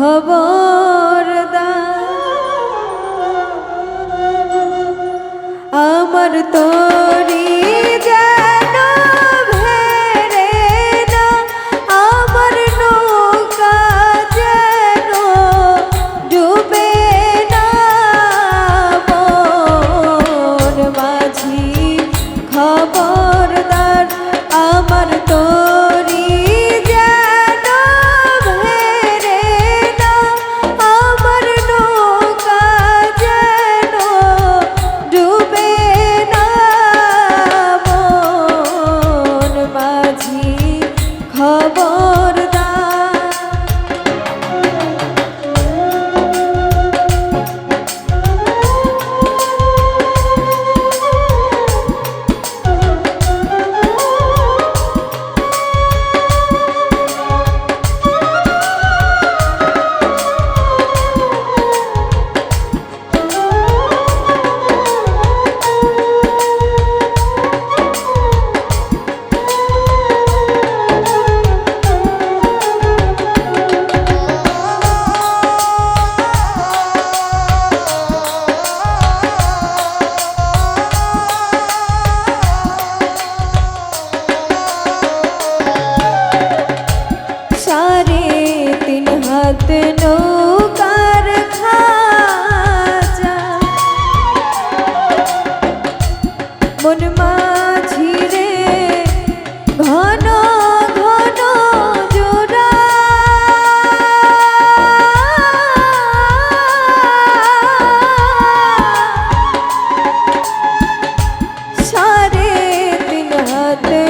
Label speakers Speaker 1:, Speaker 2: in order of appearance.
Speaker 1: খবর আমার তো হাত নৌকার খাজা মন মাঝি রে ঘন ঘন জোড়া। সারে তিন হাতে